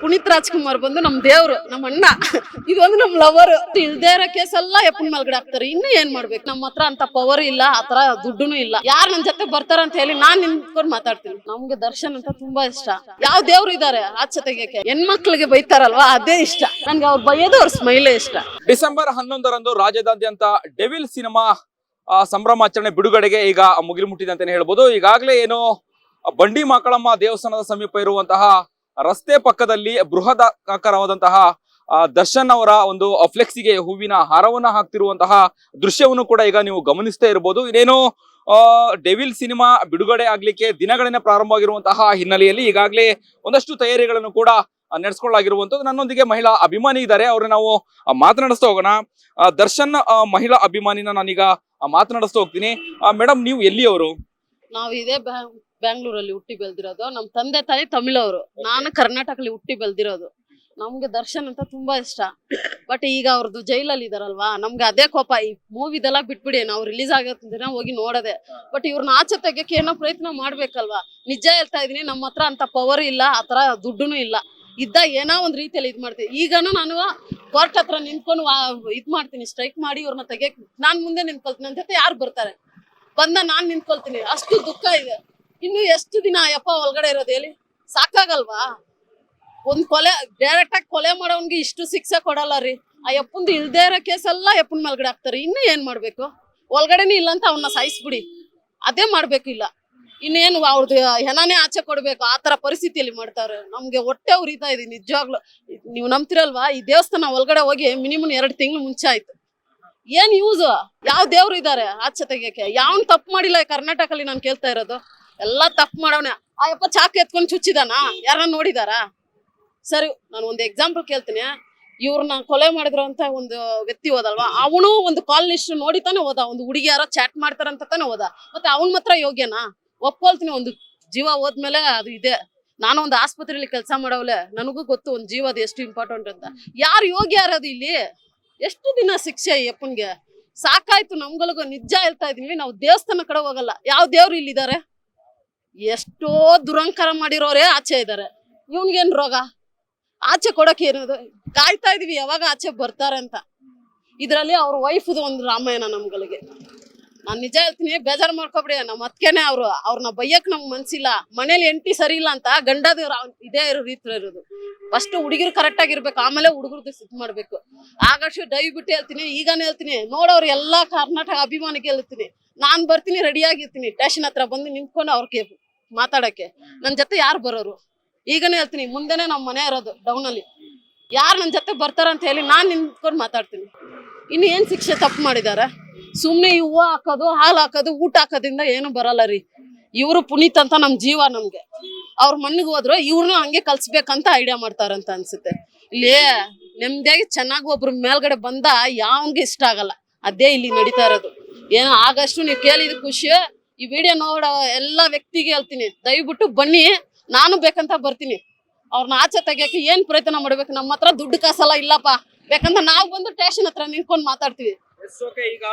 ಪುನೀತ್ ರಾಜ್ಕುಮಾರ್ ಬಂದು ನಮ್ ದೇವ್ರು ನಮ್ಮ ಅಣ್ಣ. ಇದು ಒಂದು ನಮ್ ಲವರ್ ಇಲ್ದೇ ಇರೋ ಕೇಸ್ ಎಲ್ಲ ಎಪ್ಪನ್ ಮಲ್ಗಡೆ ಹಾಕ್ತಾರೆ. ಇನ್ನು ಏನ್ ಮಾಡ್ಬೇಕು? ನಮ್ಮ ಹತ್ರ ಅಂತ ಪವರ್ ಇಲ್ಲ ಆತರ ದುಡ್ಡುನು ಇಲ್ಲ. ಯಾರ್ ನನ್ ಜೊತೆ ಬರ್ತಾರ ಅಂತ ಹೇಳಿ ನಾನ್ ನಿಂತ್ಕೊಂಡು ಮಾತಾಡ್ತೀನಿ. ನಮ್ಗೆ ದರ್ಶನ್ ಅಂತ ತುಂಬಾ ಇಷ್ಟ. ಯಾವ ದೇವ್ರು ಇದಾರೆ? ಆಚೆ ತೆಗಿಯಕ್ಕೆ. ಹೆಣ್ಮಕ್ಳಿಗೆ ಬೈತಾರಲ್ವಾ? ಅದೇ ಇಷ್ಟ. ನನ್ಗೆ ಅವ್ರು ಬೈಯೋದು ಅವ್ರ ಸ್ಮೈಲೇ ಇಷ್ಟ. ಡಿಸೆಂಬರ್ ಹನ್ನೊಂದರಂದು ರಾಜ್ಯದಾದ್ಯಂತ ಡೆವಿಲ್ ಸಿನಿಮಾ ಸಂಭ್ರಮಾಚರಣೆ ಬಿಡುಗಡೆಗೆ ಈಗ ಮುಗಿಲು ಮುಟ್ಟಿದೆ ಅಂತಾನೆ ಹೇಳ್ಬೋದು. ಈಗಾಗಲೇ ಏನು ಬಂಡಿ ಮಾಕಳಮ್ಮ ದೇವಸ್ಥಾನದ ಸಮೀಪ ಇರುವಂತಹ ರಸ್ತೆ ಪಕ್ಕದಲ್ಲಿ ಬೃಹದ ಆಕಾರವಾದಂತಹ ದರ್ಶನ್ ಅವರ ಒಂದು ಫ್ಲೆಕ್ಸಿಗೆ ಹೂವಿನ ಹಾರವನ್ನ ಹಾಕ್ತಿರುವಂತಹ ದೃಶ್ಯವನ್ನು ಕೂಡ ಈಗ ನೀವು ಗಮನಿಸ್ತಾ ಇರಬಹುದು ಇದೇನು ಆ, ಡೆವಿಲ್ ಸಿನಿಮಾ ಬಿಡುಗಡೆ ಆಗ್ಲಿಕ್ಕೆ ದಿನಗಳನ್ನ ಪ್ರಾರಂಭ ಆಗಿರುವಂತಹ ಹಿನ್ನೆಲೆಯಲ್ಲಿ ಈಗಾಗಲೇ ಒಂದಷ್ಟು ತಯಾರಿಗಳನ್ನು ಕೂಡ ನಡೆಸ್ಕೊಳ್ಳಾಗಿರುವಂಥದ್ದು ನನ್ನೊಂದಿಗೆ ಮಹಿಳಾ ಅಭಿಮಾನಿ ಇದ್ದಾರೆ. ಅವ್ರನ್ನ ನಾವು ಮಾತನಾಡಿಸ್ತಾ ಹೋಗೋಣ. ದರ್ಶನ್ ಮಹಿಳಾ ಅಭಿಮಾನಿನ ನಾನೀಗ ಮಾತನಾಡಿಸ್ತಾ ಹೋಗ್ತೀನಿ. ಮೇಡಮ್ ನೀವು ಎಲ್ಲಿಯವರು? ನಾವು ಇದೇ ಬ್ಯಾಂಗ್ಳೂರಲ್ಲಿ ಹುಟ್ಟಿ ಬೆಳ್ದಿರೋದು. ನಮ್ ತಂದೆ ತಾಯಿ ತಮಿಳವರು. ನಾನು ಕರ್ನಾಟಕದಲ್ಲಿ ಹುಟ್ಟಿ ಬೆಳ್ದಿರೋದು. ನಮ್ಗೆ ದರ್ಶನ್ ಅಂತ ತುಂಬಾ ಇಷ್ಟ. ಬಟ್ ಈಗ ಅವ್ರದ್ದು ಜೈಲಲ್ಲಿ ಇದಾರಲ್ವಾ? ನಮ್ಗೆ ಅದೇ ಕೋಪ. ಈ ಮೂವಿದೆಲ್ಲ ಬಿಟ್ಬಿಡಿ. ನಾವು ರಿಲೀಸ್ ಆಗೋ ದಿನ ಹೋಗಿ ನೋಡದೆ. ಬಟ್ ಇವ್ರನ್ನ ಆಚೆ ತೆಗಿಯಕ್ಕೆ ಏನೋ ಪ್ರಯತ್ನ ಮಾಡ್ಬೇಕಲ್ವಾ? ನಿಜ ಹೇಳ್ತಾ ಇದೀನಿ ನಮ್ಮ ಹತ್ರ ಅಂತ ಪವರ್ ಇಲ್ಲ. ಆತರ ದುಡ್ಡುನು ಇಲ್ಲ. ಇದ್ದ ಏನೋ ಒಂದ್ ರೀತಿಯಲ್ಲಿ ಇದ್ ಮಾಡ್ತೀನಿ. ಈಗನು ನಾನು ಕೋರ್ಟ್ ಹತ್ರ ನಿಂತ್ಕೊಂಡು ಇದ್ ಮಾಡ್ತೀನಿ. ಸ್ಟ್ರೈಕ್ ಮಾಡಿ ಇವ್ರನ್ನ ತೆಗಿಯಕ್ ನಾನ್ ಮುಂದೆ ನಿಂತ್ಕೊಳ್ತೀನಿ. ಅಂತ ಯಾರು ಬರ್ತಾರೆ? ಬಂದ ನಾನ್ ನಿಂತ್ಕೊಳ್ತೀನಿ. ಅಷ್ಟು ದುಃಖ ಇದೆ. ಇನ್ನು ಎಷ್ಟು ದಿನ ಯಪ್ಪ ಒಳಗಡೆ ಇರೋದು ಹೇಳಿ? ಸಾಕಾಗಲ್ವಾ? ಒಂದ್ ಕೊಲೆ ಡೈರೆಕ್ಟ್ ಆಗಿ ಕೊಲೆ ಮಾಡೋನ್ಗೆ ಇಷ್ಟು ಶಿಕ್ಷೆ ಕೊಡಲ್ಲ ರೀ. ಆ ಯಪ್ಪಂದು ಇಲ್ದೇ ಇರೋ ಕೇಸ್ ಎಲ್ಲ ಯಪ್ಪನ್ ಮೇಲ್ಗಡೆ ಹಾಕ್ತಾರೆ. ಇನ್ನು ಏನ್ ಮಾಡ್ಬೇಕು? ಒಳಗಡೆನೆ ಇಲ್ಲ ಅಂತ ಅವನ್ನ ಸಾಯಿಸ್ಬಿಡಿ. ಅದೇ ಮಾಡ್ಬೇಕು ಇಲ್ಲ. ಇನ್ನೇನು ಅವ್ರದ್ದು ಹೆಣನೇ ಆಚೆ ಕೊಡ್ಬೇಕು. ಆ ತರ ಪರಿಸ್ಥಿತಿಯಲ್ಲಿ ಮಾಡ್ತಾರೆ ನಮ್ಗೆ ಹೊಟ್ಟೆ ಉರಿತಾ ಇದೆ ನಿಜವಾಗ್ಲು. ನೀವು ನಂಬ್ತಿರಲ್ವಾ? ಈ ದೇವಸ್ಥಾನ ಒಳಗಡೆ ಹೋಗಿ ಮಿನಿಮಮ್ ಎರಡು ತಿಂಗಳು ಮುಂಚೆ ಆಯ್ತು. ಏನ್ ಯೂಸ್ ಯಾವ ದೇವ್ರು ಇದ್ದಾರೆ ಆಚೆ ತೆಗಿಯಕ್ಕೆ. ಯಾವನ್ ತಪ್ಪು ಮಾಡಿಲ್ಲ ಈ ಕರ್ನಾಟಕಲ್ಲಿ ನಾನು ಕೇಳ್ತಾ ಇರೋದು. ಎಲ್ಲಾ ತಪ್ಪು ಮಾಡವನೆ. ಆ ಯಪ್ಪ ಚಾಕು ಎತ್ಕೊಂಡು ಚುಚ್ಚಿದಾನ? ಯಾರ ನೋಡಿದಾರ? ಸರಿ, ನಾನು ಒಂದು ಎಕ್ಸಾಂಪಲ್ ಕೇಳ್ತೀನಿ. ಇವ್ರನ್ನ ಕೊಲೆ ಮಾಡಿದ್ರು ಅಂತ ಒಂದು ವ್ಯಕ್ತಿ ಹೋದಲ್ವಾ? ಅವನು ಒಂದು ಕಾಲ್ನಿಸ್ಟ್ ನೋಡಿ ತಾನೇ ಹೋದ. ಒಂದು ಹುಡುಗಿ ಯಾರೋ ಚಾಟ್ ಮಾಡ್ತಾರಂತ ತಾನೆ ಹೋದ. ಮತ್ತೆ ಅವನ್ ಮಾತ್ರ ಯೋಗ್ಯನಾ? ಒಪ್ಕೊಳ್ತೀನಿ, ಒಂದು ಜೀವ ಹೋದ್ಮೇಲೆ ಅದು ಇದೆ. ನಾನು ಒಂದು ಆಸ್ಪತ್ರೆಯಲ್ಲಿ ಕೆಲಸ ಮಾಡವಲೆ ನನಗೂ ಗೊತ್ತು, ಒಂದು ಜೀವ ಅದು ಎಷ್ಟು ಇಂಪಾರ್ಟೆಂಟ್ ಅಂತ. ಯಾರು ಯೋಗ್ಯ ಯಾರದು ಇಲ್ಲಿ? ಎಷ್ಟು ದಿನ ಶಿಕ್ಷೆ ಯಪ್ಪನ್ಗೆ ಸಾಕಾಯ್ತು, ನಮ್ಗಳಿಗೂ ನಿಜ ಹೇಳ್ತಾ ಇದೀವಿ ನಾವು ದೇವಸ್ಥಾನ ಕಡೆ ಹೋಗಲ್ಲ. ಯಾವ ದೇವ್ರು ಇಲ್ಲಿದ್ದಾರೆ? ಎಷ್ಟೋ ದುರಂಕಾರ ಮಾಡಿರೋರೇ ಆಚೆ ಇದ್ದಾರೆ ಇವನ್ಗೇನ್ ರೋಗ? ಆಚೆ ಕೊಡಕ್ಕೆ ಏನದು? ಕಾಯ್ತಾ ಇದೀವಿ, ಯಾವಾಗ ಆಚೆ ಬರ್ತಾರೆ ಅಂತ. ಇದರಲ್ಲಿ ಅವ್ರ ವೈಫ್ದು ಒಂದು ರಾಮಾಯಣ ನಮ್ಗಳಿಗೆ. ನಾನ್ ನಿಜ ಹೇಳ್ತೀನಿ, ಬೇಜಾರ್ ಮಾಡ್ಕೊಬಿಡಿ ನಮ್ಮ ಅತ್ಕೆನೆ ಅವ್ರು. ಅವ್ರನ್ನ ಬೈಯಕ್ ನಮ್ಗೆ ಮನ್ಸಿಲ್ಲ. ಮನೇಲಿ ಎಂಟಿ ಸರಿ ಇಲ್ಲ ಅಂತ ಗಂಡದ ಇದೇ ಇರೋ ರೀತಿ ಇರೋದು. ಫಸ್ಟ್ ಹುಡುಗಿರು ಕರೆಕ್ಟ್ ಆಗಿರ್ಬೇಕು, ಆಮೇಲೆ ಹುಡುಗರದ್ದು ಸಿದ್ ಮಾಡ್ಬೇಕು. ಆಗಷ್ಟು ದಯವಿಟ್ಟು ಹೇಳ್ತೀನಿ, ಈಗಾನೇ ಹೇಳ್ತೀನಿ, ನೋಡೋರು ಎಲ್ಲಾ ಕರ್ನಾಟಕ ಅಭಿಮಾನಿಗೆ ಹೇಳ್ತೀನಿ. ನಾನ್ ಬರ್ತೀನಿ ರೆಡಿ ಆಗಿರ್ತೀನಿ. ಹತ್ರ ಬಂದು ನಿಂತ್ಕೊಂಡು ಅವ್ರಿಗೆ ಮಾತಾಡಕ್ಕೆ. ನನ್ನ ಜೊತೆ ಯಾರು ಬರೋರು? ಈಗನೇ ಹೇಳ್ತೀನಿ, ಮುಂದೆನೆ ನಮ್ಮ ಮನೆ ಇರೋದು ಡೌನ್ ಅಲ್ಲಿ. ಯಾರು ನನ್ನ ಜೊತೆ ಬರ್ತಾರ ಅಂತ ಹೇಳಿ ನಾನು ನಿಂತ್ಕೊಂಡು ಮಾತಾಡ್ತೀನಿ. ಇನ್ನು ಏನು ಶಿಕ್ಷೆ ತಪ್ಪು ಮಾಡಿದಾರ? ಸುಮ್ಮನೆ ಹೂವು ಹಾಕೋದು, ಹಾಲು ಹಾಕೋದು, ಊಟ ಹಾಕೋದ್ರಿಂದ ಏನು ಬರಲ್ಲ ರೀ. ಇವರು ಪುನೀತ್ ಅಂತ ನಮ್ಮ ಜೀವ ನಮಗೆ. ಅವ್ರ ಮಣ್ಣಿಗೆ ಹೋದ್ರು ಇವ್ರನ್ನ ಹಂಗೆ ಕಲ್ಸ್ಬೇಕಂತ ಐಡಿಯಾ ಮಾಡ್ತಾರಂತ ಅನ್ಸುತ್ತೆ. ಇಲ್ಲಿ ನೆಮ್ಮದಿಯಾಗಿ ಚೆನ್ನಾಗಿ ಒಬ್ರು ಮೇಲ್ಗಡೆ ಬಂದ ಯಾವಂಗೆ ಇಷ್ಟ ಆಗಲ್ಲ. ಅದೇ ಇಲ್ಲಿ ನಡೀತಾ ಇರೋದು. ಏನೋ ಆಗಷ್ಟು ನೀವು ಕೇಳಿದ ಖುಷಿ ಈ ವಿಡಿಯೋ ನೋಡ ಎಲ್ಲಾ ವ್ಯಕ್ತಿಗೆ ಹೇಳ್ತೀನಿ ದಯವಿಟ್ಟು ಬನ್ನಿ ನಾನು ಬೇಕಂತ ಬರ್ತೀನಿ. ಅವ್ರನ್ನ ಆಚೆ ತೆಗಿಯಕ್ಕೆ ಏನ್ ಪ್ರಯತ್ನ ಮಾಡ್ಬೇಕು? ನಮ್ಮ ಹತ್ರ ದುಡ್ಡು ಕಾಸಲ್ಲ ಇಲ್ಲಪ್ಪ. ಬೇಕಂತ ನಾವು ಬಂದು ಸ್ಟೇಷನ್ ಹತ್ರ ನಿಂತ್ಕೊಂಡು ಮಾತಾಡ್ತೀವಿ. ಈಗ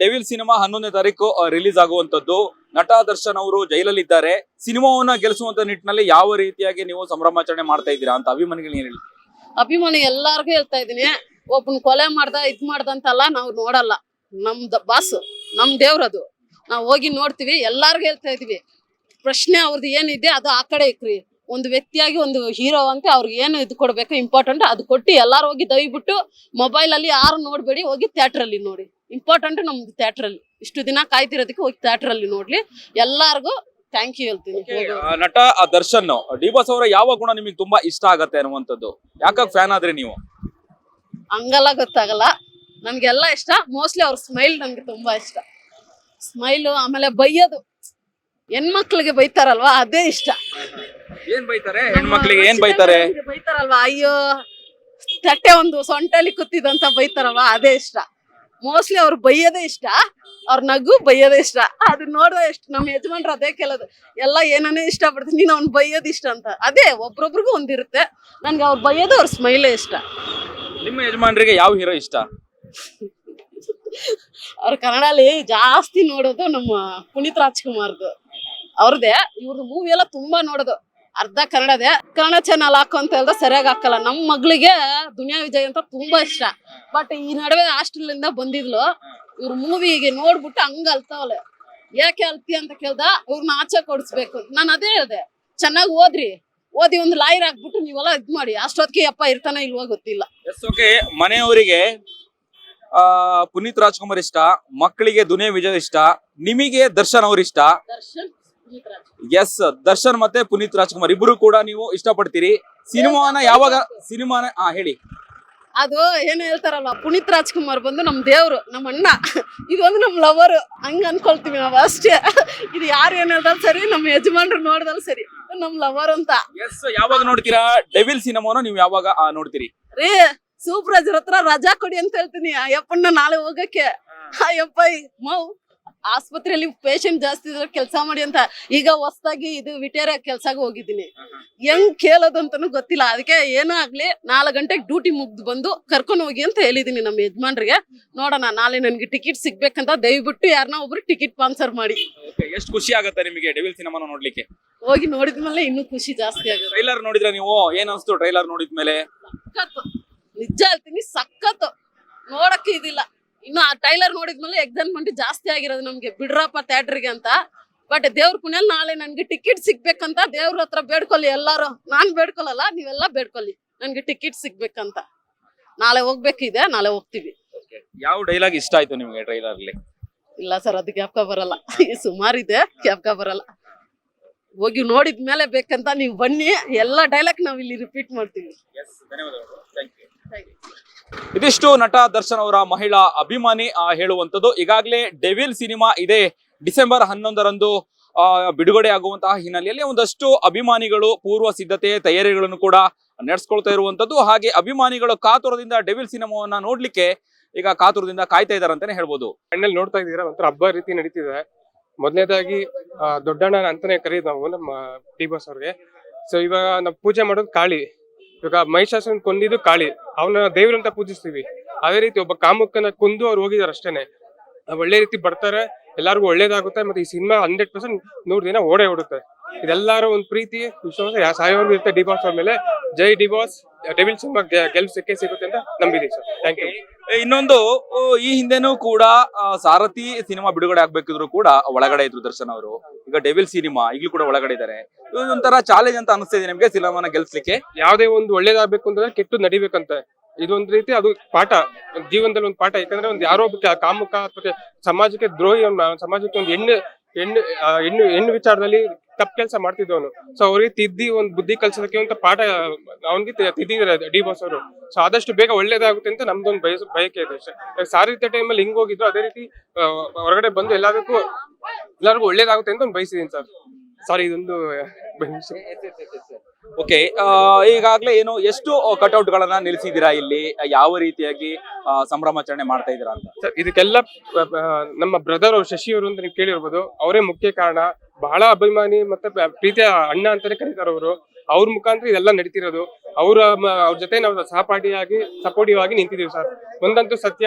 ಡೆವಿಲ್ ಸಿನಿಮಾ ಹನ್ನೊಂದನೇ ತಾರೀಕು ರಿಲೀಸ್ ಆಗುವಂತದ್ದು ನಟ ದರ್ಶನ್ ಅವರು ಜೈಲಲ್ಲಿ ಇದ್ದಾರೆ. ಸಿನಿಮಾವನ್ನ ಗೆಲ್ಸುವಂತ ನಿಟ್ಟಿನಲ್ಲಿ ಯಾವ ರೀತಿಯಾಗಿ ನೀವು ಸಂಭ್ರಮಾಚರಣೆ ಮಾಡ್ತಾ ಇದ್ದೀರಾ ಅಂತ ಅಭಿಮಾನಿಗಳು ಏನ್ ಹೇಳಿ ಅಭಿಮಾನಿ ಎಲ್ಲಾರ್ಗು ಹೇಳ್ತಾ ಇದೀನಿ ಒಬ್ಬನ್ ಕೊಲೆ ಮಾಡ್ದ ಇದ್ ಮಾಡ್ದ ಅಂತಲ್ಲ ನಾವು ನೋಡಲ್ಲ. ನಮ್ದು ಬಾಸ್ ನಮ್ ದೇವ್ರದು ನಾವ್ ಹೋಗಿ ನೋಡ್ತೀವಿ ಎಲ್ಲಾರ್ಗು ಹೇಳ್ತಾ ಇದೀವಿ ಪ್ರಶ್ನೆ ಅವ್ರದ್ದು ಏನಿದೆ ಅದು ಆ ಕಡೆ ಇಕ್ರಿ. ಒಂದು ವ್ಯಕ್ತಿಯಾಗಿ ಒಂದು ಹೀರೋ ಅಂತ ಅವ್ರಿಗೆ ಏನು ಇದು ಕೊಡ್ಬೇಕು ಇಂಪಾರ್ಟೆಂಟ್ ಅದು ಕೊಟ್ಟು ಎಲ್ಲಾರು ಹೋಗಿ ದಯವಿಟ್ಟು ಮೊಬೈಲ್ ಅಲ್ಲಿ ಯಾರು ನೋಡಬೇಡಿ ಹೋಗಿ ಥಿಯೇಟರ್ ಅಲ್ಲಿ ನೋಡಿ. ಇಂಪಾರ್ಟೆಂಟ್ ನಮ್ದು ಥಿಯೇಟರ್ ಅಲ್ಲಿ. ಇಷ್ಟು ದಿನ ಕಾಯ್ತಿರೋದಕ್ಕೆ ಹೋಗಿ ಥಿಯೇಟರ್ ಅಲ್ಲಿ ನೋಡ್ಲಿ. ಎಲ್ಲಾರ್ಗು ಥ್ಯಾಂಕ್ ಯು ಹೇಳ್ತೀನಿ. ನಟ ಆ, ದರ್ಶನ್ ಡಿ ಬಾಸ್ ಅವರ ಯಾವ ಗುಣ ನಿಮಗೆ ತುಂಬಾ ಇಷ್ಟ ಆಗತ್ತೆ ಅನ್ನುವಂಥದ್ದು? ಯಾಕಾಗ ಫ್ಯಾನ್ ಆದ್ರೆ ನೀವು? ಹಂಗಲ್ಲ ಗೊತ್ತಾಗಲ್ಲ. ನನ್ಗೆಲ್ಲ ಇಷ್ಟ. ಮೋಸ್ಟ್ಲಿ ಅವ್ರ ಸ್ಮೈಲ್ ನನ್ಗೆ ತುಂಬಾ ಇಷ್ಟ. ಸ್ಮೈಲು ಆಮೇಲೆ ಬೈಯೋದು. ಹೆಣ್ಮಕ್ಳಿಗೆ ಬೈತಾರಲ್ವಾ? ಅದೇ ಇಷ್ಟ. ಏನ್ ಬೈತಾರೆ? ಹೆಣ್ಮಕ್ಳಿಗೆ ಏನ್ ಬೈತಾರೆ? ಬೈತಾರಲ್ವಾ? ಅಯ್ಯೋ ತಟ್ಟೆ ಒಂದು ಸೊಂಟಲ್ಲಿ ಕುತ್ತಿದಂತ ಬೈತಾರಲ್ವಾ? ಅದೇ ಇಷ್ಟ. ಮೋಸ್ಟ್ಲಿ ಅವ್ರು ಬೈಯೋದೇ ಇಷ್ಟ. ಅವ್ರ ನಗು ಬೈಯೋದೇ ಇಷ್ಟ. ಅದ್ ನೋಡೋ ಎಷ್ಟು ನಮ್ಮ ಯಜಮಾನ್ರು ಅದೇ ಕೇಳೋದು ಎಲ್ಲ ಏನೇ ಇಷ್ಟ ಪಡ್ತೀನಿ ನೀನು ಅವ್ನು ಬೈಯೋದು ಇಷ್ಟ ಅಂತ. ಅದೇ ಒಬ್ರೊಬ್ರಿಗೂ ಒಂದಿರುತ್ತೆ. ನನ್ಗೆ ಅವ್ರು ಬೈಯೋದು ಅವ್ರ ಸ್ಮೈಲೇ ಇಷ್ಟ. ನಿಮ್ಮ ಯಜಮಾನ್ರಿಗೆ ಯಾವ ಹೀರೋ ಇಷ್ಟ? ಅವ್ರ ಕನ್ನಡಲ್ಲಿ ಜಾಸ್ತಿ ನೋಡೋದು ನಮ್ಮ ಪುನೀತ್ ರಾಜ್ಕುಮಾರ್ದು. ಅವ್ರದೇ ಇವ್ರದ್ದು ಮೂವಿ ಎಲ್ಲ ತುಂಬಾ ನೋಡೋದು. ಅರ್ಧ ಕನ್ನಡದೇ. ಕನ್ನಡ ಚಾನಲ್ ಹಾಕು ಅಂತ ಹೇಳಿದ್ರೆ ಸರಿಯಾಗಿ ಹಾಕಲ್ಲ. ನಮ್ಮ ಮಗಳಿಗೆ ದುನಿಯಾ ವಿಜಯ್ ಅಂತ ತುಂಬಾ ಇಷ್ಟ. ಬಟ್ ಈ ನಡುವೆ ಹಾಸ್ಟೆಲ್ ಇಂದ ಬಂದಿದ್ಲು. ಇವ್ರ ಮೂವಿಗೆ ನೋಡ್ಬಿಟ್ಟು ಹಂಗ ಅಲ್ತಾವಲ್ಲ ಯಾಕೆ ಅಲ್ತಿ ಅಂತ ಕೇಳ್ದ ಇವ್ರನ್ನ ಆಚೆ ಕೊಡಿಸ್ಬೇಕು. ನಾನು ಅದೇ ಹೇಳ್ದೆ. ಚೆನ್ನಾಗಿ ಓದ್ರಿ. ಓದಿ ಒಂದು ಲಾಯರ್ ಹಾಕ್ಬಿಟ್ಟು ನೀವೆಲ್ಲ ಇದ್ ಮಾಡಿ. ಅಷ್ಟೊತ್ತಿಗೆ ಅಪ್ಪ ಇರ್ತಾನ ಇಲ್ವೋ ಗೊತ್ತಿಲ್ಲ. ಮನೆಯವರಿಗೆ ಆ ಪುನೀತ್ ರಾಜ್ಕುಮಾರ್ ಇಷ್ಟ ಮಕ್ಕಳಿಗೆ ದುನಿಯಾ ವಿಜಯ್ ಇಷ್ಟ ನಿಮಗೆ ದರ್ಶನ್ ಅವ್ರ ಇಷ್ಟ. ಎಸ್ ದರ್ಶನ್ ಮತ್ತೆ ಪುನೀತ್ ರಾಜ್ಕುಮಾರ್ ಇಬ್ರು ಕೂಡ ನೀವು ಇಷ್ಟಪಡ್ತೀರಿ. ಸಿನಿಮಾನ ಯಾವಾಗ ಸಿನಿಮಾನ ಹಾ ಹೇಳಿ. ಅದು ಏನು ಹೇಳ್ತಾರಲ್ಲ ಪುನೀತ್ ರಾಜ್ಕುಮಾರ್ ಬಂದು ನಮ್ ದೇವ್ರು ನಮ್ಮ ಅಣ್ಣ ಇದೊಂದು ನಮ್ ಲವರ್ ಹಂಗ ಅನ್ಕೊಳ್ತೀವಿ ನಾವು ಅಷ್ಟೇ. ಇದು ಯಾರು ಏನ್ ಹೇಳ್ದಾರ ಸರಿ ನಮ್ಮ ಯಜಮಾನ್ರು ನೋಡ್ದಲ್ ಸರಿ ನಮ್ ಲವರ್ ಅಂತ. ಎಸ್ ಯಾವಾಗ ನೋಡ್ತೀರಾ? ಡೆವಿಲ್ ಸಿನಿಮಾನ ನೀವು ಯಾವಾಗ ಆ, ನೋಡ್ತೀರಿ? ರೀ ಸೂಪ್ರಾಜರ್ ಹತ್ರ ರಜಾ ಕೊಡಿ ಅಂತ ಹೇಳ್ತೀನಿ. ಅಯ್ಯಪ್ಪನ ನಾಳೆ ಹೋಗಕ್ಕೆ. ಅಯ್ಯಪ್ಪ ಮೌ ಆಸ್ಪತ್ರೆಯಲ್ಲಿ ಪೇಷಂಟ್ ಜಾಸ್ತಿ ಇದ್ರೆ ಕೆಲಸ ಮಾಡಿ ಅಂತ. ಈಗ ಹೊಸದಾಗಿ ಇದು ವಿಟೇರ ಕೆಲ್ಸಾಗ ಹೋಗಿದ್ದೀನಿ. ಹೆಂಗ್ ಕೇಳೋದಂತನೂ ಗೊತ್ತಿಲ್ಲ. ಅದಕ್ಕೆ ಏನೋ ಆಗ್ಲಿ ನಾಲ್ಕು ಗಂಟೆಗೆ ಡ್ಯೂಟಿ ಮುಗ್ದು ಬಂದು ಕರ್ಕೊಂಡು ಹೋಗಿ ಅಂತ ಹೇಳಿದೀನಿ ನಮ್ಮ ಯಜಮಾನ್ರಿಗೆ. ನೋಡೋಣ ನಾಳೆ ನನ್ಗೆ ಟಿಕೆಟ್ ಸಿಗ್ಬೇಕಂತ ದಯವಿಟ್ಟು ಯಾರನ್ನ ಒಬ್ರು ಟಿಕೆಟ್ ಸ್ಪಾನ್ಸರ್ ಮಾಡಿ. ಎಷ್ಟು ಖುಷಿ ಆಗುತ್ತೆ ನಿಮಗೆ ಡೆವಿಲ್ ಸಿನಿಮಾನ ನೋಡ್ಲಿಕ್ಕೆ? ಹೋಗಿ ನೋಡಿದ್ಮೇಲೆ ಇನ್ನೂ ಖುಷಿ ಜಾಸ್ತಿ ಆಗುತ್ತೆ. ಟ್ರೈಲರ್ ನೋಡಿದ್ರೆ ನೀವು ಏನ್ ಅನ್ಸ್ತು ಟ್ರೈಲರ್ ನೋಡಿದ್ಮೇಲೆ? ನಿಜ ಹೇಳ್ತೀನಿ ಸಖತ್ ನೋಡಕ್ಕೆ ಇದಿಲ್ಲ. ಇನ್ನು ಆ ಟೈಲರ್ ನೋಡಿದ್ಮೇಲೆ ಎಕ್ಸೈಟ್ಮೆಂಟ್ ಜಾಸ್ತಿ ಆಗಿರೋದು ನಮ್ಗೆ. ಬಿಡ್ರಪ್ಪ ಥಿಯೇಟ್ರಿಗೆ ಅಂತ. ಬಟ್ ದೇವ್ರ ಪುಣ್ಯಲ್ಲಿ ನಾಳೆ ನನ್ಗೆ ಟಿಕೆಟ್ ಸಿಗ್ಬೇಕಂತ ದೇವ್ರ ಹತ್ರ ಬೇಡ್ಕೊಳ್ಳಿ ಎಲ್ಲಾರು. ನಾನ್ ಬೇಡ್ಕೊಳಲ್ಲ ನೀವೆಲ್ಲ ಬೇಡ್ಕೊಳ್ಳಿ. ನನ್ಗೆ ಟಿಕೆಟ್ ಸಿಗ್ಬೇಕಂತ. ನಾಳೆ ಹೋಗ್ಬೇಕಿದೆ ನಾಳೆ ಹೋಗ್ತೀವಿ. ಯಾವ ಡೈಲಾಗ್ ಇಷ್ಟ ಆಯ್ತು ನಿಮಗೆ ಟ್ರೈಲರ್ ಅಲ್ಲಿ ಇಲ್ಲ ಸರ್ ಅದು ಗ್ಯಾಪ್ಕ ಬರಲ್ಲ. ಸುಮಾರು ಇದೆ ಗ್ಯಾಪ್ಕ ಬರಲ್ಲ. ಹೋಗಿ ನೋಡಿದ್ಮೇಲೆ ಬೇಕಂತ ನೀವು ಬನ್ನಿ. ಎಲ್ಲ ಡೈಲಾಗ್ ನಾವ್ ಇಲ್ಲಿ ರಿಪೀಟ್ ಮಾಡ್ತೀವಿ ಇದಿಷ್ಟು ನಟ ದರ್ಶನ್ ಅವರ ಮಹಿಳಾ ಅಭಿಮಾನಿ ಹೇಳುವಂತದ್ದು ಈಗಾಗಲೇ ಡೆವಿಲ್ ಸಿನಿಮಾ ಇದೆ. ಡಿಸೆಂಬರ್ ಹನ್ನೊಂದರಂದು ಬಿಡುಗಡೆ ಆಗುವಂತಹ ಹಿನ್ನೆಲೆಯಲ್ಲಿ ಒಂದಷ್ಟು ಅಭಿಮಾನಿಗಳು ಪೂರ್ವ ಸಿದ್ಧತೆ, ತಯಾರಿಗಳನ್ನು ಕೂಡ ನಡೆಸ್ಕೊಳ್ತಾ ಇರುವಂತದ್ದು ಹಾಗೆ ಅಭಿಮಾನಿಗಳು ಕಾತುರದಿಂದ ಡೆವಿಲ್ ಸಿನಿಮಾವನ್ನ ನೋಡ್ಲಿಕ್ಕೆ ಈಗ ಕಾತುರದಿಂದ ಕಾಯ್ತಾ ಇದ್ದಾರೆ ಅಂತಾನೆ ಹೇಳ್ಬೋದು. ಕಣ್ಣಲ್ಲಿ ನೋಡ್ತಾ ಇದ್ದೀರಾ? ಒಂಥರ ಹಬ್ಬ ರೀತಿ ನಡೀತಿದೆ. ಮೊದಲನೇದಾಗಿ ದೊಡ್ಡಣ್ಣ ಅಂತಾನೆ ಕರೀದ್ ನಾವು ನಮ್ಮ ಟಿ ಬಾಸ್ ಅವ್ರಿಗೆ. ಸೊ ಇವಾಗ ನಾವು ಪೂಜೆ ಮಾಡೋದು ಕಾಳಿ. ಇವಾಗ ಮಹಿಷಾಸನ ಕೊಂದಿದ್ದು ಕಾಳಿ. ಅವನ ದೇವ್ರಂತ ಪೂಜಿಸ್ತೀವಿ. ಅದೇ ರೀತಿ ಒಬ್ಬ ಕಾಮುಕನ ಕೊಂದು ಅವ್ರು ಹೋಗಿದಾರೆ ಅಷ್ಟೇನೆ. ಒಳ್ಳೆ ರೀತಿ ಬರ್ತಾರೆ, ಎಲ್ಲಾರ್ಗು ಒಳ್ಳೇದಾಗುತ್ತೆ, ಮತ್ತೆ ಈ ಸಿನಿಮಾ ಹಂಡ್ರೆಡ್ ಪರ್ಸೆಂಟ್ ನೂರ್ ದಿನ ಓಡೇ ಓಡುತ್ತೆ. ಇದೆಲ್ಲರ ಒಂದು ಪ್ರೀತಿ ವಿಶ್ವಾಸ. ಸಾಯೋರ್ಗು ಇರುತ್ತೆ ಡಿ ಬಾಸ್ ಅವ್ರ ಮೇಲೆ ಜೈ ಡಿ ಬಾಸ್ ಡೆವಿಲ್ ಸಿನಿಮಾ ಗೆಲ್ಪ್ ಸಿಕ್ಕೇ ಸಿಗುತ್ತೆ ಅಂತ ನಂಬಿದೀವಿ ಸರ್. ಥ್ಯಾಂಕ್ ಯು ಇನ್ನೊಂದು ಈ ಹಿಂದೆನೂ ಕೂಡ ಸಾರಥಿ ಸಿನಿಮಾ ಬಿಡುಗಡೆ ಆಗ್ಬೇಕಿದ್ರು ಕೂಡ ಒಳಗಡೆ ಇದ್ರು ದರ್ಶನ್ ಅವರು. ಈಗ ಡೆವಿಲ್ ಸಿನಿಮಾ ಈಗಲೂ ಕೂಡ ಒಳಗಡೆ ಇದ್ದಾರೆ ಇದು ಒಂಥರ ಚಾಲೆಂಜ್ ಅಂತ ಅನಿಸ್ತಿದೆ ನಿಮ್ಗೆ ಸಿನಿಮಾನ ಗೆಲ್ಸ್ಲಿಕ್ಕೆ? ಯಾವ್ದೇ ಒಂದು ಒಳ್ಳೇದಾಗಬೇಕು ಅಂತಂದ್ರೆ ಕೆಟ್ಟು ನಡಿಬೇಕಂತ. ಇದೊಂದ್ ರೀತಿ ಅದು ಪಾಠ. ಜೀವನದಲ್ಲಿ ಒಂದು ಪಾಠ. ಯಾಕಂದ್ರೆ ಒಂದು ಯಾರೋ ಒಬ್ಬ ಕಾಮುಕ ಅಥವಾ ಸಮಾಜಕ್ಕೆ ದ್ರೋಹಿ ಸಮಾಜಕ್ಕೆ ಒಂದು ಹೆಣ್ಣು ಹೆಣ್ಣು ಹೆಣ್ಣು ಹೆಣ್ಣು ವಿಚಾರದಲ್ಲಿ ತಪ್ಪು ಕೆಲಸ ಮಾಡ್ತಿದ್ದವನು. ಸೊ ಅವ್ರಿಗೆ ತಿದ್ದಿ ಒಂದು ಬುದ್ಧಿ ಕಲ್ಸೋದಕ್ಕೆ ಒಂದು ಪಾಠ, ಅವನಿಗೆ ತಿದ್ದಿದ್ದಾರೆ ಡಿ ಬಾಸ್ ಅವರು. ಸೊ ಆದಷ್ಟು ಬೇಗ ಒಳ್ಳೇದಾಗುತ್ತೆ ಅಂತ ನಮ್ದೊಂದು ಬಯಸ, ಬಯಕೆ ಇದೆ ಅಷ್ಟೇ. ಸಾರಿದ್ದ ಟೈಮಲ್ಲಿ ಹಿಂಗ್ ಹೋಗಿದ್ರು, ಅದೇ ರೀತಿ ಹೊರಗಡೆ ಬಂದು ಎಲ್ಲದಕ್ಕೂ ಎಲ್ಲರಿಗೂ ಒಳ್ಳೇದಾಗುತ್ತೆ ಅಂತ ಒಂದು ಬಯಸಿದೀನಿ ಸರ್. ಸಾರಿ ಇದೊಂದು ಓಕೆ ಈಗಾಗಲೇ ಏನು ಎಷ್ಟು ಕಟ್ಔಟ್ ಗಳನ್ನ ನಿಲ್ಸಿದೀರಾ ಇಲ್ಲಿ? ಯಾವ ರೀತಿಯಾಗಿ ಆ, ಸಂಭ್ರಮಾಚರಣೆ ಮಾಡ್ತಾ ಇದ್ದೀರಾ ಅಂತ? ಸರ್ ಇದಕ್ಕೆಲ್ಲ ನಮ್ಮ ಬ್ರದರ್ ಅವ್ರು ಶಶಿ ಅವರು ಅಂತ ನೀವು ಕೇಳಿರ್ಬೋದು ಅವರೇ ಮುಖ್ಯ ಕಾರಣ. ಬಹಳ ಅಭಿಮಾನಿ ಮತ್ತೆ ಪ್ರೀತಿಯ ಅಣ್ಣ ಅಂತಾನೆ ಕರೀತಾರ ಅವರು. ಅವ್ರ ಮುಖಾಂತರ ಇದೆಲ್ಲ ನಡೀತಿರೋದು. ಅವರ ಅವ್ರ ಜೊತೆ ನಾವು ಸಹಪಾಠಿಯಾಗಿ ಸಪೋರ್ಟಿವ್ ಆಗಿ ನಿಂತಿದ್ದೀವಿ ಸರ್. ಒಂದಂತೂ ಸತ್ಯ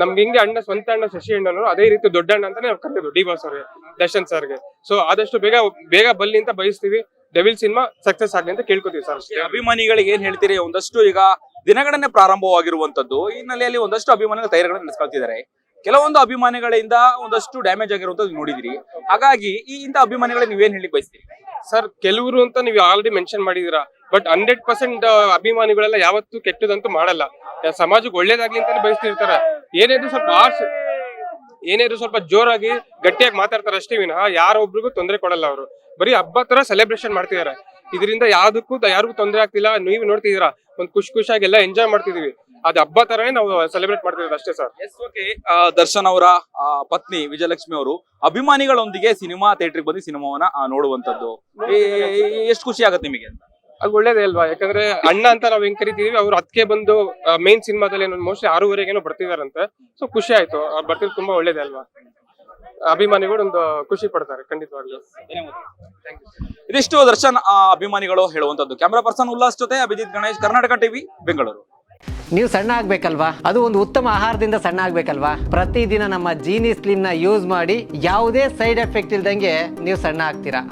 ನಮ್ಗೆ ಹಿಂಗೆ ಅಣ್ಣ ಸ್ವಂತ ಅಣ್ಣ ಶಶಿ ಅಣ್ಣ ಅದೇ ರೀತಿ ದೊಡ್ಡ ಅಣ್ಣ ಅಂತಾನೆ ನಾವು ಕರೆಯೋದು ಡಿ ಬಾಸ್ ಅವ್ರಿಗೆ ದರ್ಶನ್ ಸರ್ಗೆ ಸೊ ಆದಷ್ಟು ಬೇಗ ಬೇಗ ಬಲ್ಲಿ ಅಂತ ಬಯಸ್ತೀವಿ. ಡೆವಿಲ್ ಸಿನಿಮಾ ಸಕ್ಸಸ್ ಆಗಲಿ ಅಂತ ಕೇಳ್ಕೊತೀವಿ ಸರ್ ಅಭಿಮಾನಿಗಳಿಗೆ ಏನ್ ಹೇಳ್ತೀರಿ? ಒಂದಷ್ಟು ಈಗ ದಿನಗಳನ್ನೇ ಪ್ರಾರಂಭವಾಗಿರುವಂತದ್ದು ಈ ಹಿನ್ನೆಲೆಯಲ್ಲಿ ಒಂದಷ್ಟು ಅಭಿಮಾನಿಗಳು ತಯಾರಿಗಳನ್ನ ನಡೆಸ್ಕೊಳ್ತಿದ್ದಾರೆ ಕೆಲವೊಂದು ಅಭಿಮಾನಿಗಳಿಂದ ಒಂದಷ್ಟು ಡ್ಯಾಮೇಜ್ ಆಗಿರುವಂತದ್ದು ನೋಡಿದಿರಿ. ಹಾಗಾಗಿ ಈ ಇಂಥ ಅಭಿಮಾನಿಗಳಿಗೆ ನೀವೇನ್ ಹೇಳಿ ಬಯಸ್ತೀರಿ? ಸರ್ ಕೆಲವರು ಅಂತ ನೀವು ಆಲ್ರೆಡಿ ಮೆನ್ಷನ್ ಮಾಡಿದೀರಾ ಬಟ್ ಹಂಡ್ರೆಡ್ ಪರ್ಸೆಂಟ್ ಅಭಿಮಾನಿಗಳೆಲ್ಲ ಯಾವತ್ತೂ ಕೆಟ್ಟದಂತೂ ಮಾಡಲ್ಲ. ಸಮಾಜಕ್ಕೆ ಒಳ್ಳೇದಾಗ್ಲಿ ಅಂತಾನೆ ಬಯಸ್ತಿರ್ತಾರೆ. ಏನೇದು ಸ್ವಲ್ಪ ಆರ್ಸ್ ಏನಿದ್ರು ಸ್ವಲ್ಪ ಜೋರಾಗಿ ಗಟ್ಟಿಯಾಗಿ ಮಾತಾಡ್ತಾರೆ ಅಷ್ಟೇ ವಿನಃ. ಯಾರೊಬ್ರಿಗೂ ತೊಂದರೆ ಕೊಡಲ್ಲ ಅವರು. ಬರೀ ಹಬ್ಬ ತರ ಸೆಲೆಬ್ರೇಷನ್ ಮಾಡ್ತಿದ್ದಾರೆ. ಇದರಿಂದ ಯಾವ್ದಕ್ಕೂ ಯಾರಿಗೂ ತೊಂದರೆ ಆಗ್ತಿಲ್ಲ. ನೀವು ನೋಡ್ತಿದೀರಾ ಒಂದ್ ಖುಷಿ ಖುಷಿಯಾಗಿ ಎಲ್ಲ ಎಂಜಾಯ್ ಮಾಡ್ತಿದೀವಿ ಅದ್ ಹಬ್ಬ ತರನೇ ನಾವು ಸೆಲೆಬ್ರೇಟ್ ಮಾಡ್ತಿರೋದು ಅಷ್ಟೇ ಸರ್. ದರ್ಶನ್ ಅವರ ಪತ್ನಿ ವಿಜಯಲಕ್ಷ್ಮಿ ಅವರು ಅಭಿಮಾನಿಗಳೊಂದಿಗೆ ಸಿನಿಮಾ ಥಿಯೇಟರ್ ಬಂದು ಸಿನಿಮಾವನ್ನ ನೋಡುವಂತದ್ದು ಎಷ್ಟು ಖುಷಿ ಆಗುತ್ತೆ ನಿಮಗೆ ಅಂತ? ಅದು ಒಳ್ಳೇದೇ ಅಲ್ವಾ? ಯಾಕಂದ್ರೆ ಅಣ್ಣ ಅಂತ ನಾವ್ ಹೆಂಗ್ ಕರಿತೀವಿ ಅವ್ರು ಅದಕ್ಕೆ ಬಂದು ಮೇನ್ ಸಿನಿಮಾದಲ್ಲಿ ಮೋಸ್ಟ್ಲಿ ಆರೂವರೆಗೇನೋ ಬರ್ತಿದಾರಂತೆ. ಸೊ ಖುಷಿ ಆಯ್ತು. ಅವ್ರು ಬರ್ತಿದ್ ತುಂಬಾ ಒಳ್ಳೇದೇ ಅಲ್ವಾ? ಅಭಿಮಾನಿಗಳು ಒಂದು ಖುಷಿ ಪಡ್ತಾರೆ ಖಂಡಿತವಾಗ್ಲೂ. ಇದಿಷ್ಟು ದರ್ಶನ್ ಆ, ಅಭಿಮಾನಿಗಳು ಹೇಳುವಂತದ್ದು. ಕ್ಯಾಮರಾ ಪರ್ಸನ್ ಉಲ್ಲಾಸ್ ಜೊತೆ ಅಭಿಜಿತ್ ಗಣೇಶ್ ಕರ್ನಾಟಕ ಟಿವಿ ಬೆಂಗಳೂರು. ನೀವು ಸಣ್ಣ ಆಗ್ಬೇಕಲ್ವಾ? ಅದು ಒಂದು ಉತ್ತಮ ಆಹಾರದಿಂದ ಸಣ್ಣ ಆಗ್ಬೇಕಲ್ವಾ? ಪ್ರತಿದಿನ ನಮ್ಮ ಜೀನಿ ಸ್ಲಿಮ್ನ ಯೂಸ್ ಮಾಡಿ ಯಾವುದೇ ಸೈಡ್ ಎಫೆಕ್ಟ್ ಇಲ್ದಂಗೆ ನೀವು ಸಣ್ಣ ಆಗ್ತೀರಾ?